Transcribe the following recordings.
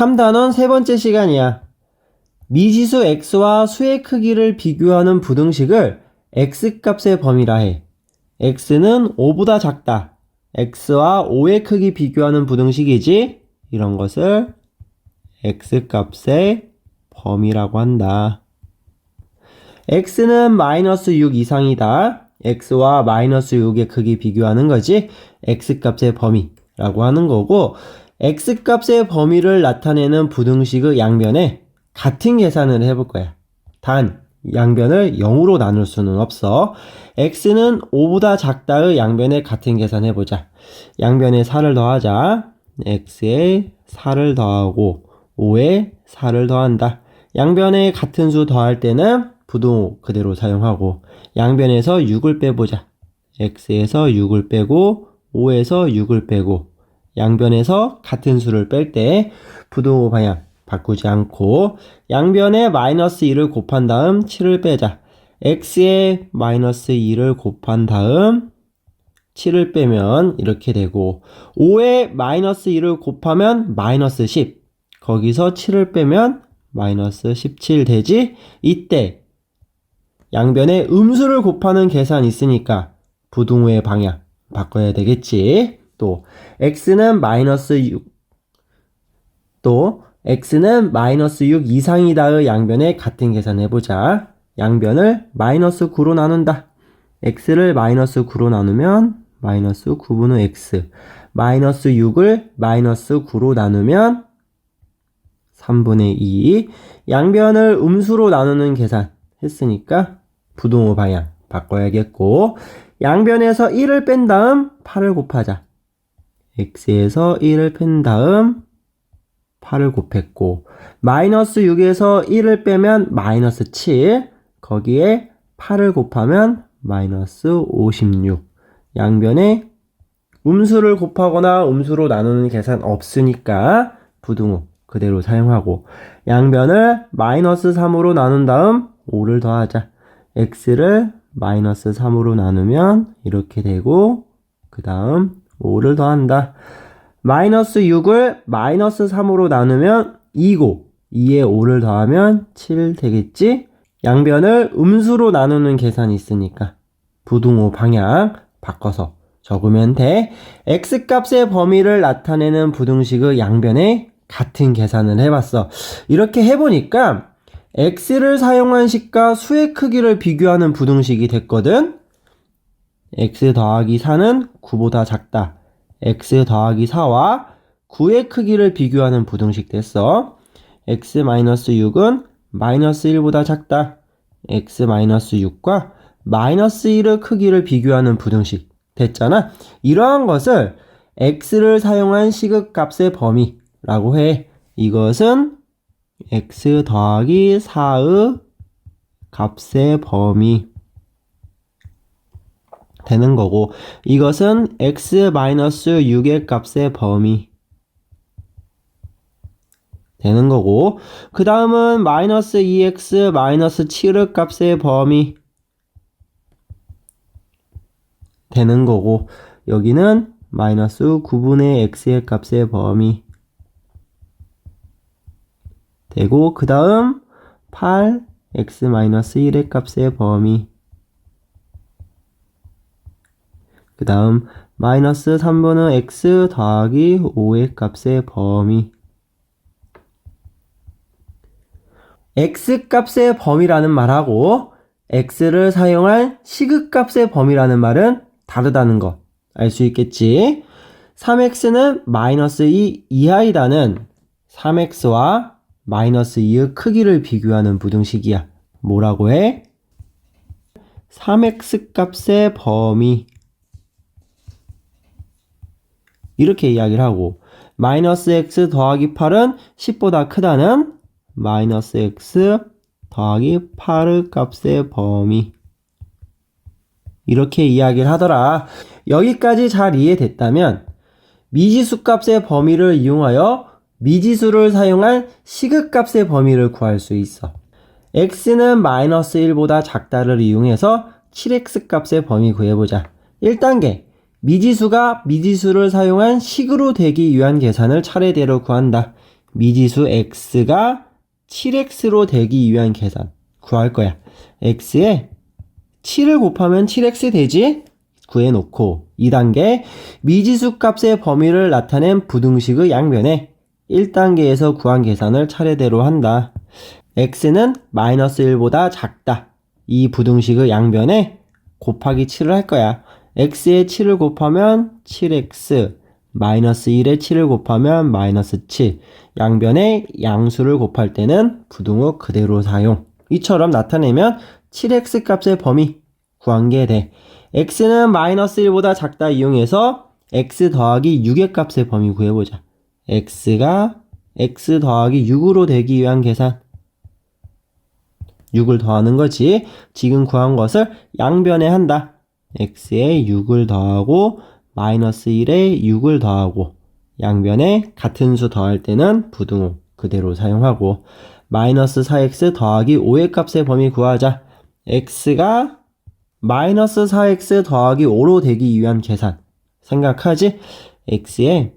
3단원 세 번째 시간이야. 미지수 x와 수의 크기를 비교하는 부등식을 x값의 범위라 해. x는 5보다 작다. x와 5의 크기 비교하는 부등식이지. 이런 것을 x값의 범위라고 한다. x는 마이너스 6 이상이다. x와 마이너스 6의 크기 비교하는 거지. x값의 범위라고 하는 거고 x값의 범위를 나타내는 부등식의 양변에 같은 계산을 해볼 거야. 단 양변을 0으로 나눌 수는 없어. x는 5보다 작다의 양변에 같은 계산 해보자. 양변에 4를 더하자. x에 4를 더하고 5에 4를 더한다. 양변에 같은 수 더할 때는 부등호 그대로 사용하고 양변에서 6을 빼보자. x에서 6을 빼고 5에서 6을 빼고 양변에서 같은 수를 뺄 때 부등호 방향 바꾸지 않고 양변에 마이너스 2를 곱한 다음 7을 빼자. x에 마이너스 2를 곱한 다음 7을 빼면 이렇게 되고 5에 마이너스 2를 곱하면 마이너스 10 거기서 7을 빼면 마이너스 17 되지? 이때 양변에 음수를 곱하는 계산 있으니까 부등호의 방향 바꿔야 되겠지 또 x는 마이너스 6 또 x는 마이너스 6 이상이다의 양변에 같은 계산 해보자. 양변을 마이너스 9로 나눈다. x를 마이너스 9로 나누면 마이너스 9분의 x 마이너스 6을 마이너스 9로 나누면 3분의 2 양변을 음수로 나누는 계산 했으니까 부등호 방향 바꿔야겠고 양변에서 1을 뺀 다음 8을 곱하자 x에서 1을 뺀 다음 8을 곱했고 마이너스 6에서 1을 빼면 마이너스 7 거기에 8을 곱하면 마이너스 56 양변에 음수를 곱하거나 음수로 나누는 계산 없으니까 부등호 그대로 사용하고 양변을 마이너스 3으로 나눈 다음 5를 더하자. x를 마이너스 3으로 나누면 이렇게 되고 그 다음 5를 더한다 마이너스 6을 마이너스 3으로 나누면 2고 2에 5를 더하면 7 되겠지 양변을 음수로 나누는 계산이 있으니까 부등호 방향 바꿔서 적으면 돼. x값의 범위를 나타내는 부등식의 양변에 같은 계산을 해봤어. 이렇게 해보니까 x를 사용한 식과 수의 크기를 비교하는 부등식이 됐거든. X 더하기 4는 9보다 작다. x 더하기 4와 9의 크기를 비교하는 부등식 됐어. x-6은 마이너스 1보다 작다. x-6과 마이너스 1의 크기를 비교하는 부등식 됐잖아. 이러한 것을 x를 사용한 시극값의 범위라고 해. 이것은 x 더하기 4의 값의 범위 되는 거고 이것은 x-6의 값의 범위 되는 거고 그 다음은 마이너스 2x 마이너스 7의 값의 범위 되는 거고 여기는 마이너스 9분의 x의 값의 범위 되고 그 다음 8 x 마이너스 1의 값의 범위 그 다음 마이너스 3분의 x 더하기 5의 값의 범위 x 값의 범위라는 말하고 x를 사용할 시극값의 범위라는 말은 다르다는 거알수 있겠지? 3x는 마이너스 2 이하이다는 3x와 마이너스 2의 크기를 비교하는 부등식이야. 뭐라고 해? 3x 값의 범위 이렇게 이야기를 하고 마이너스 x 더하기 8은 10보다 크다는 마이너스 x 더하기 8의 값의 범위 이렇게 이야기를 하더라. 여기까지 잘 이해됐다면 미지수 값의 범위를 이용하여 미지수를 사용한 시극값의 범위를 구할 수 있어. x는 마이너스 1보다 작다를 이용해서 7x 값의 범위 구해보자. 1단계 미지수가 미지수를 사용한 식으로 되기 위한 계산을 차례대로 구한다. 미지수 x가 7x로 되기 위한 계산 구할 거야. x에 7을 곱하면 7x 되지? 구해놓고 2단계 미지수 값의 범위를 나타낸 부등식의 양변에 1단계에서 구한 계산을 차례대로 한다. x는 마이너스 1보다 작다. 이 부등식의 양변에 곱하기 7을 할 거야. X에 7을 곱하면 7x, 마이너스 1에 7을 곱하면 마이너스 7. 양변에 양수를 곱할 때는 부등호 그대로 사용. 이처럼 나타내면 7x 값의 범위 구한 게 돼. x는 마이너스 1보다 작다 이용해서 x 더하기 6의 값의 범위 구해보자. x가 x 더하기 6으로 되기 위한 계산. 6을 더하는 거지. 지금 구한 것을 양변에 한다. X에 6을 더하고 마이너스 1에 6을 더하고 양변에 같은 수 더할 때는 부등호 그대로 사용하고 마이너스 4x 더하기 5의 값의 범위 구하자. x가 마이너스 4x 더하기 5로 되기 위한 계산 생각하지? x에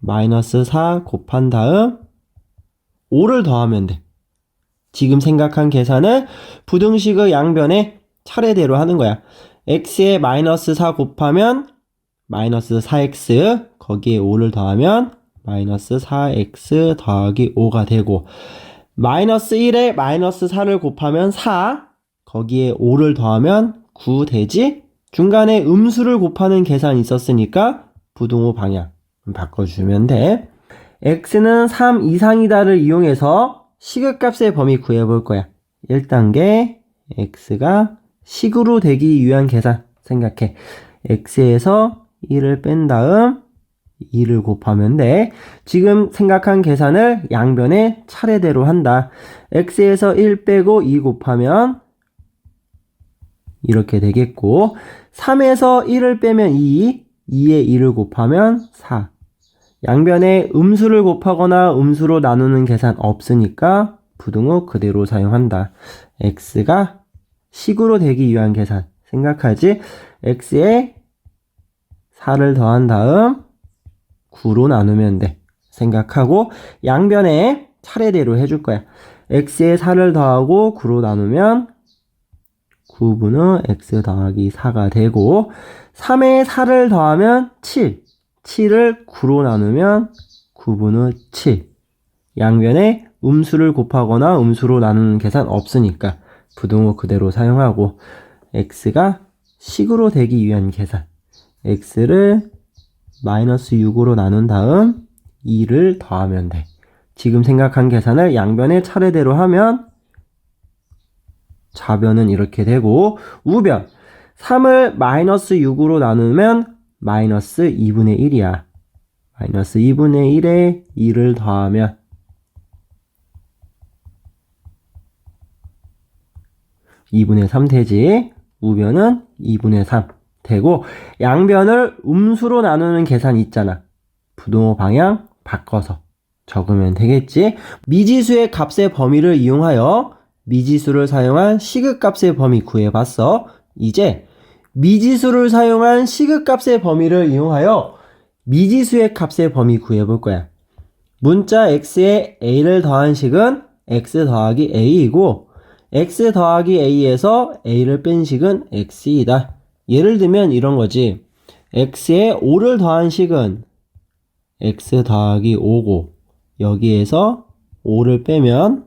마이너스 4 곱한 다음 5를 더하면 돼. 지금 생각한 계산을 부등식의 양변에 차례대로 하는 거야. X에 마이너스 4 곱하면 마이너스 4x 거기에 5를 더하면 마이너스 4x 더하기 5가 되고 마이너스 1에 마이너스 4를 곱하면 4 거기에 5를 더하면 9 되지? 중간에 음수를 곱하는 계산이 있었으니까 부등호 방향 바꿔주면 돼. x는 3 이상이다를 이용해서 시그값의 범위 구해볼 거야. 1단계 x가 식으로 되기 위한 계산 생각해. x에서 1을 뺀 다음 2를 곱하면 돼. 지금 생각한 계산을 양변에 차례대로 한다. x에서 1 빼고 2 곱하면 이렇게 되겠고 3에서 1을 빼면 2, 2에 2를 곱하면 4. 양변에 음수를 곱하거나 음수로 나누는 계산 없으니까 부등호 그대로 사용한다. x가 식으로 되기 위한 계산 생각하지? x에 4를 더한 다음 9로 나누면 돼. 생각하고 양변에 차례대로 해줄 거야. x에 4를 더하고 9로 나누면 9분의 x 더하기 4가 되고 3에 4를 더하면 7. 7을 9로 나누면 9분의 7. 양변에 음수를 곱하거나 음수로 나누는 계산 없으니까 부등호 그대로 사용하고 x가 식으로 되기 위한 계산 x를 마이너스 6으로 나눈 다음 2를 더하면 돼. 지금 생각한 계산을 양변에 차례대로 하면 좌변은 이렇게 되고 우변 3을 마이너스 6으로 나누면 마이너스 2분의 1이야. 마이너스 2분의 1에 2를 더하면 이분의 3 되지. 우변은 2분의 3 되고 양변을 음수로 나누는 계산 있잖아. 부등호 방향 바꿔서 적으면 되겠지. 미지수의 값의 범위를 이용하여 미지수를 사용한 시그값의 범위 구해봤어. 이제 미지수를 사용한 시그값의 범위를 이용하여 미지수의 값의 범위 구해볼 거야. 문자 x에 a를 더한 식은 x 더하기 a이고 x 더하기 a에서 a를 뺀 식은 x이다. 예를 들면 이런 거지. x에 5를 더한 식은 x 더하기 5고 여기에서 5를 빼면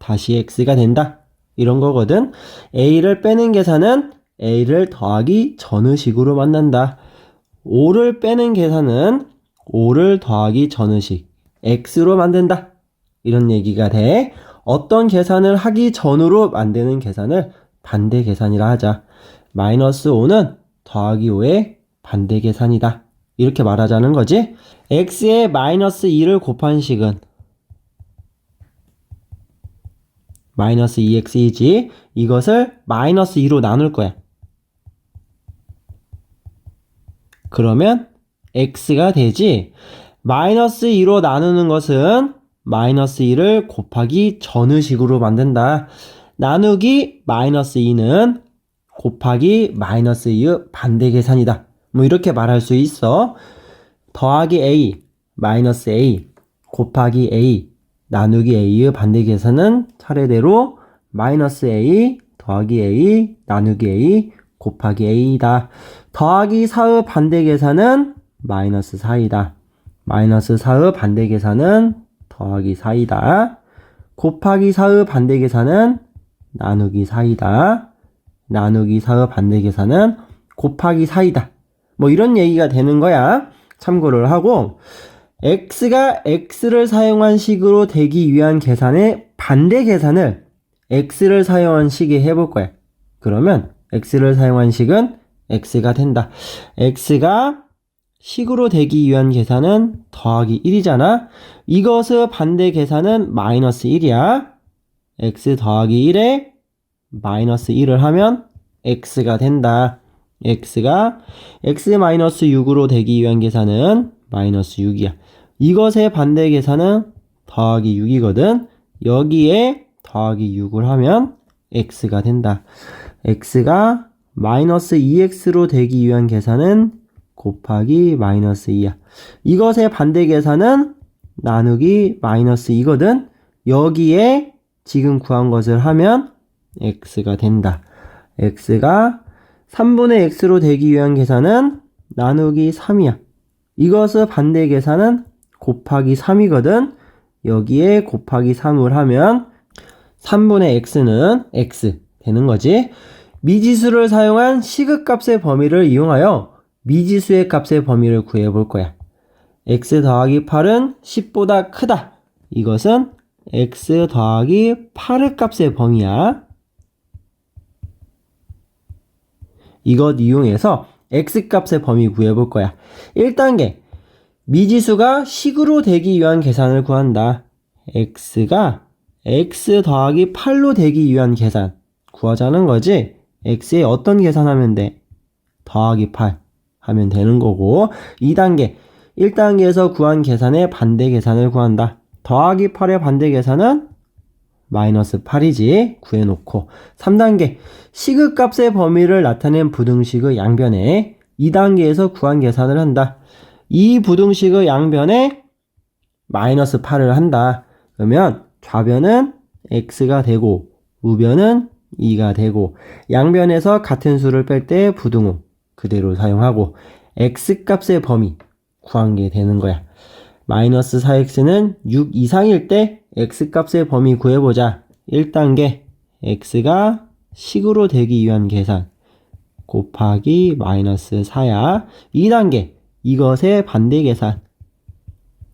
다시 x가 된다. 이런 거거든. a를 빼는 계산은 a를 더하기 전의 식으로 만난다. 5를 빼는 계산은 5를 더하기 전의 식 x로 만든다. 이런 얘기가 돼. 어떤 계산을 하기 전으로 만드는 계산을 반대 계산이라 하자. 마이너스 5는 더하기 5의 반대 계산이다. 이렇게 말하자는 거지. x에 마이너스 2를 곱한 식은 마이너스 2x이지. 이것을 마이너스 2로 나눌 거야. 그러면 x가 되지. 마이너스 2로 나누는 것은 마이너스 2를 곱하기 전의 식으로 만든다. 나누기 마이너스 2는 곱하기 마이너스 2의 반대 계산이다. 뭐 이렇게 말할 수 있어. 더하기 a, 마이너스 a, 곱하기 a, 나누기 a의 반대 계산은 차례대로 마이너스 a 더하기 a 나누기 a 곱하기 a이다. 더하기 4의 반대 계산은 마이너스 4이다. 마이너스 4의 반대 계산은 더하기 4이다. 곱하기 4의 반대 계산은 나누기 4이다. 나누기 4의 반대 계산은 곱하기 4이다. 뭐 이런 얘기가 되는 거야. 참고를 하고 x가 x를 사용한 식으로 되기 위한 계산의 반대 계산을 x를 사용한 식에 해볼 거야. 그러면 x를 사용한 식은 x가 된다. x가 식으로 되기 위한 계산은 더하기 1이잖아. 이것의 반대 계산은 마이너스 1이야. x 더하기 1에 마이너스 1을 하면 x가 된다. x가 x 마이너스 6으로 되기 위한 계산은 마이너스 6이야. 이것의 반대 계산은 더하기 6이거든. 여기에 더하기 6을 하면 x가 된다. x가 마이너스 2x로 되기 위한 계산은 곱하기 마이너스 2야. 이것의 반대 계산은 나누기 마이너스 2거든. 여기에 지금 구한 것을 하면 x가 된다. x가 3분의 x로 되기 위한 계산은 나누기 3이야. 이것의 반대 계산은 곱하기 3이거든. 여기에 곱하기 3을 하면 3분의 x는 x 되는 거지. 미지수를 사용한 시극값의 범위를 이용하여 미지수의 값의 범위를 구해 볼 거야. x 더하기 8은 10보다 크다. 이것은 x 더하기 8의 값의 범위야. 이것 이용해서 x 값의 범위 구해 볼 거야. 1단계. 미지수가 식으로 되기 위한 계산을 구한다. x가 x 더하기 8로 되기 위한 계산 구하자는 거지. x에 어떤 계산하면 돼? 더하기 8 하면 되는 거고 2단계 1단계에서 구한 계산의 반대 계산을 구한다. 더하기 8의 반대 계산은 마이너스 8이지 구해놓고 3단계 시극값의 범위를 나타낸 부등식의 양변에 2단계에서 구한 계산을 한다. 이 부등식의 양변에 마이너스 8을 한다. 그러면 좌변은 x가 되고 우변은 2가 되고 양변에서 같은 수를 뺄 때 부등호 그대로 사용하고 x값의 범위 구한 게 되는 거야. 마이너스 4x는 6 이상일 때 x값의 범위 구해보자. 1단계 x가 식으로 되기 위한 계산 곱하기 마이너스 4야. 2단계 이것의 반대 계산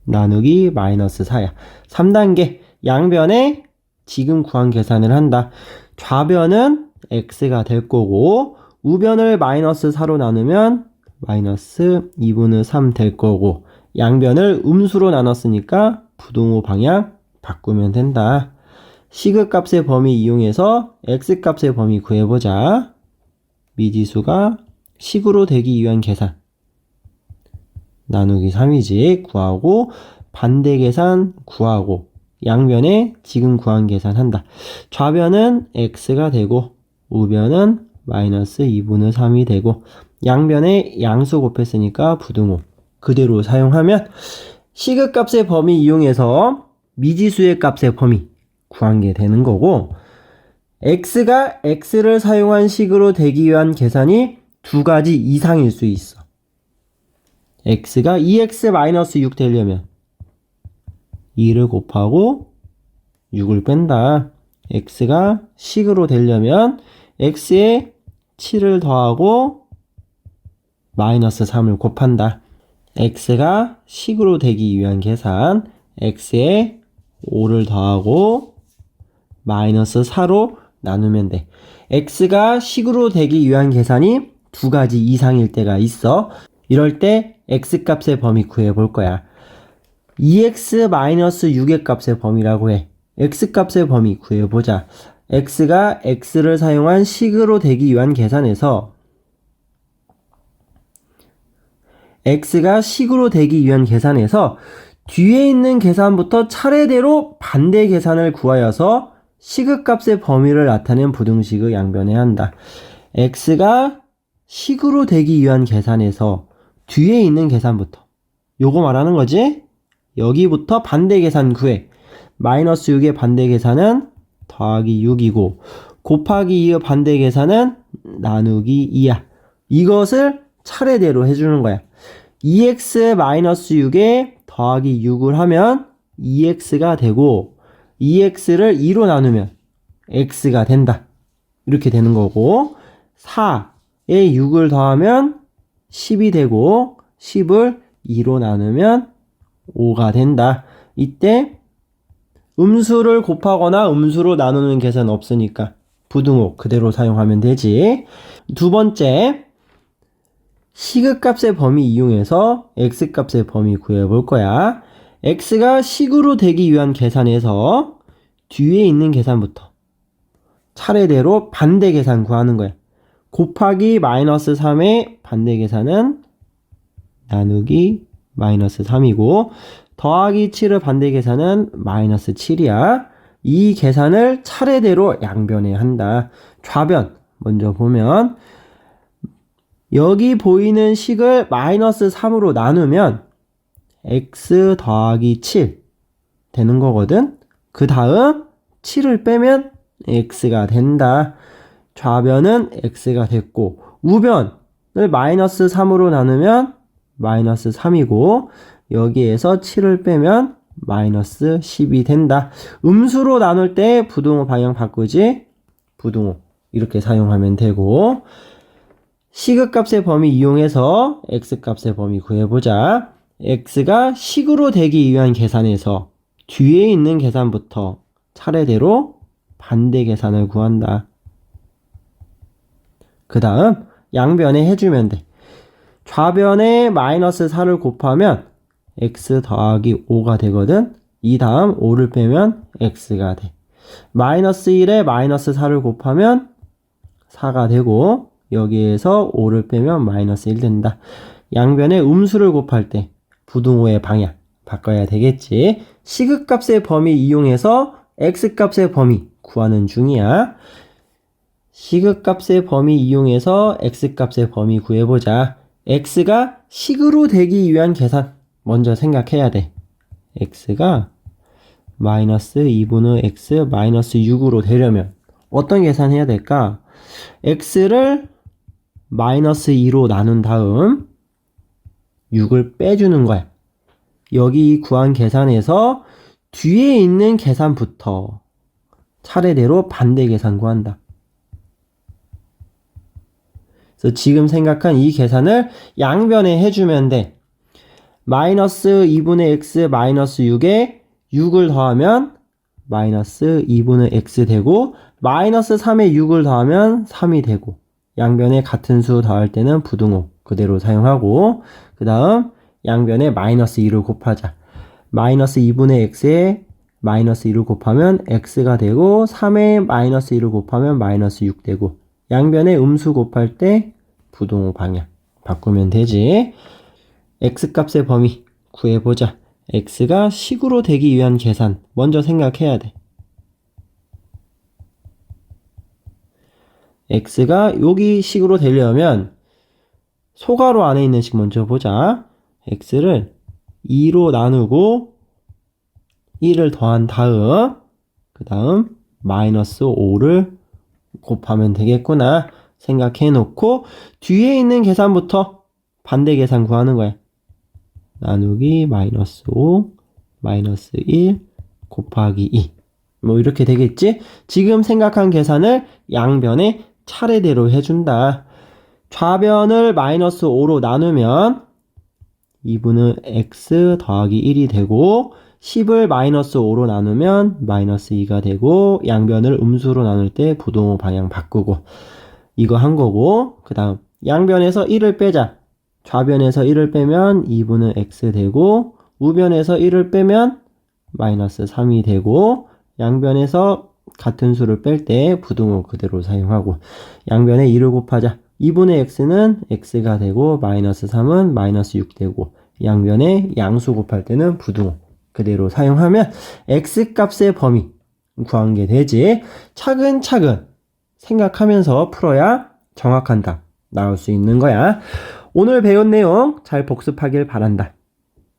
나누기 마이너스 4야. 3단계 양변에 지금 구한 계산을 한다. 좌변은 x가 될 거고 우변을 마이너스 4로 나누면 마이너스 2분의 3 될 거고 양변을 음수로 나눴으니까 부동호 방향 바꾸면 된다. 시그값의 범위 이용해서 x값의 범위 구해보자. 미지수가 식으로 되기 위한 계산 나누기 3이지 구하고 반대 계산 구하고 양변에 지금 구한 계산한다. 좌변은 x가 되고 우변은 마이너스 2분의 3이 되고 양변에 양수 곱했으니까 부등호 그대로 사용하면 시그값의 범위 이용해서 미지수의 값의 범위 구한 게 되는 거고 x가 x를 사용한 식으로 되기 위한 계산이 두 가지 이상일 수 있어. x가 2x-6 되려면 2를 곱하고 6을 뺀다. x가 식으로 되려면 x에 7을 더하고 마이너스 3을 곱한다. x가 식으로 되기 위한 계산 x에 5를 더하고 마이너스 4로 나누면 돼. x가 식으로 되기 위한 계산이 두 가지 이상일 때가 있어. 이럴 때 x값의 범위 구해 볼 거야. 2x-6의 값의 범위라고 해. x값의 범위 구해 보자. X가 x를 사용한 식으로 되기 위한 계산에서 x가 식으로 되기 위한 계산에서 뒤에 있는 계산부터 차례대로 반대 계산을 구하여서 시그값의 범위를 나타낸 부등식의 양변에 한다. x가 식으로 되기 위한 계산에서 뒤에 있는 계산부터 요거 말하는 거지? 여기부터 반대 계산 구해. 마이너스 6의 반대 계산은 더하기 6이고 곱하기 2의 반대 계산은 나누기 2야. 이것을 차례대로 해주는 거야. 2x 마이너스 6에 더하기 6을 하면 2x가 되고 2x를 2로 나누면 x가 된다. 이렇게 되는 거고 4에 6을 더하면 10이 되고 10을 2로 나누면 5가 된다. 이때 음수를 곱하거나 음수로 나누는 계산 없으니까 부등호 그대로 사용하면 되지. 두 번째, 시그값의 범위 이용해서 x값의 범위 구해 볼 거야. x가 식으로 되기 위한 계산에서 뒤에 있는 계산부터 차례대로 반대 계산 구하는 거야. 곱하기 마이너스 3의 반대 계산은 나누기 마이너스 3이고 더하기 7의 반대 계산은 마이너스 7이야. 이 계산을 차례대로 양변에 한다. 좌변 먼저 보면 여기 보이는 식을 마이너스 3으로 나누면 x 더하기 7 되는 거거든. 그 다음 7을 빼면 x가 된다. 좌변은 x가 됐고 우변을 마이너스 3으로 나누면 마이너스 3이고 여기에서 7을 빼면 마이너스 10이 된다. 음수로 나눌 때 부등호 방향 바꾸지? 부등호 이렇게 사용하면 되고 시그값의 범위 이용해서 x값의 범위 구해보자. x가 식으로 되기 위한 계산에서 뒤에 있는 계산부터 차례대로 반대 계산을 구한다. 그 다음 양변에 해주면 돼. 좌변에 마이너스 4를 곱하면 x 더하기 5가 되거든. 이 다음 5를 빼면 x가 돼. 마이너스 1에 마이너스 4를 곱하면 4가 되고 여기에서 5를 빼면 마이너스 1 된다. 양변에 음수를 곱할 때 부등호의 방향 바꿔야 되겠지. 시그값의 범위 이용해서 x값의 범위 구하는 중이야. 시그값의 범위 이용해서 x값의 범위 구해보자. x가 식으로 되기 위한 계산 먼저 생각해야 돼. x가 마이너스 2분의 x 마이너스 6으로 되려면 어떤 계산해야 될까? x를 마이너스 2로 나눈 다음 6을 빼주는 거야. 여기 구한 계산에서 뒤에 있는 계산부터 차례대로 반대 계산 구한다. 그래서 지금 생각한 이 계산을 양변에 해주면 돼. 마이너스 2분의 x 마이너스 6에 6을 더하면 마이너스 2분의 x 되고 마이너스 3에 6을 더하면 3이 되고 양변에 같은 수 더할 때는 부등호 그대로 사용하고 그 다음 양변에 마이너스 2를 곱하자. 마이너스 2분의 x에 마이너스 2를 곱하면 x가 되고 3에 마이너스 2를 곱하면 마이너스 6 되고 양변에 음수 곱할 때 부등호 방향 바꾸면 되지 x값의 범위 구해보자 x가 식으로 되기 위한 계산 먼저 생각해야 돼 x가 여기 식으로 되려면 소가로 안에 있는 식 먼저 보자. x를 2로 나누고 1을 더한 다음 그 다음 마이너스 5를 곱하면 되겠구나 생각해 놓고 뒤에 있는 계산부터 반대 계산 구하는 거야. 나누기 마이너스 5 마이너스 1 곱하기 2. 뭐 이렇게 되겠지? 지금 생각한 계산을 양변에 차례대로 해준다. 좌변을 마이너스 5로 나누면 2분의 x 더하기 1이 되고 10을 마이너스 5로 나누면 마이너스 2가 되고 양변을 음수로 나눌 때 부동호 방향 바꾸고 이거 한 거고 그 다음 양변에서 1을 빼자 좌변에서 1을 빼면 2분의 x 되고 우변에서 1을 빼면 마이너스 3이 되고 양변에서 같은 수를 뺄 때 부등호 그대로 사용하고 양변에 2를 곱하자. 2분의 x는 x가 되고 마이너스 3은 마이너스 6 되고 양변에 양수 곱할 때는 부등호 그대로 사용하면 x값의 범위 구한 게 되지. 차근차근 생각하면서 풀어야 정확한 답 나올 수 있는 거야 오늘 배운 내용 잘 복습하길 바란다